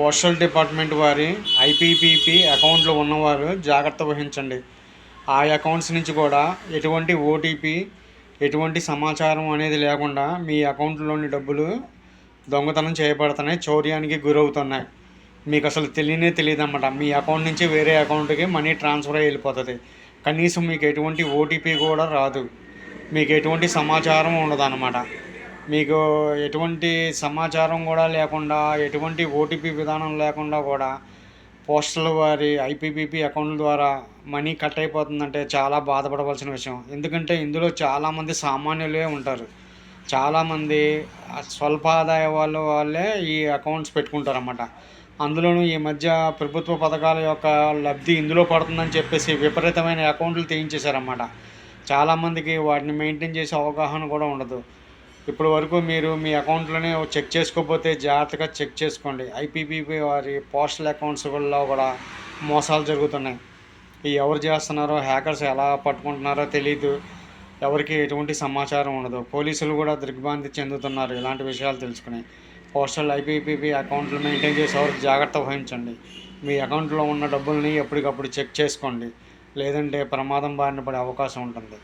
Postal department వారి ఐపీపీపీ అకౌంట్లు ఉన్నవారు జాగ్రత్త వహించండి. ఆ అకౌంట్స్ నుంచి కూడా ఎటువంటి ఓటీపీ ఎటువంటి సమాచారం అనేది లేకుండా మీ అకౌంట్లోని డబ్బులు దొంగతనం చేయబడుతున్నాయి చౌర్యానికి గురవుతున్నాయి. మీకు అసలు తెలియనే తెలియదు అన్నమాట. మీ అకౌంట్ నుంచి వేరే అకౌంట్కి మనీ ట్రాన్స్ఫర్ అయ్యి వెళ్ళిపోతుంది. కనీసం మీకు ఎటువంటి ఓటీపీ కూడా రాదు. మీకు ఎటువంటి సమాచారం ఉండదు అన్నమాట మీకు ఎటువంటి సమాచారం కూడా లేకుండా ఎటువంటి ఓటీపీ విధానం లేకుండా కూడా పోస్టల్ వారి ఐపీపీపీ అకౌంట్ల ద్వారా మనీ కట్ అయిపోతుందంటే చాలా బాధపడవలసిన విషయం. ఎందుకంటే ఇందులో చాలామంది సామాన్యులే ఉంటారు. చాలామంది స్వల్ప ఆదాయ వాళ్ళ వాళ్ళే ఈ అకౌంట్స్ పెట్టుకుంటారన్నమాట. అందులోనూ ఈ మధ్య ప్రభుత్వ పథకాల యొక్క లబ్ధి ఇందులో పడుతుందని చెప్పేసి విపరీతమైన అకౌంట్లు తీయించేశారన్నమాట. చాలామందికి వాటిని మెయింటైన్ చేసే అవగాహన కూడా ఉండదు. ఇప్పటి వరకు మీరు మీ అకౌంట్లోనే చెక్ చేసుకోకపోతే జాగ్రత్తగా చెక్ చేసుకోండి. ఐపీపీబీ వారి పోస్టల్ అకౌంట్స్ వల్ల కూడా మోసాలు జరుగుతున్నాయి. ఈ ఎవరు చేస్తున్నారో హ్యాకర్స్ ఎలా పట్టుకుంటున్నారో తెలియదు ఎవరికి ఎటువంటి సమాచారం ఉండదు. పోలీసులు కూడా దిగ్భ్రాంతి చెందుతున్నారు ఇలాంటి విషయాలు తెలుసుకుని. పోస్టల్ ఐపీపీబీ అకౌంట్లు మెయింటైన్ చేసేవారు జాగ్రత్త వహించండి. మీ అకౌంట్లో ఉన్న డబ్బుల్ని ఎప్పటికప్పుడు చెక్ చేసుకోండి. లేదంటే ప్రమాదం బారిన పడే అవకాశం ఉంటుంది.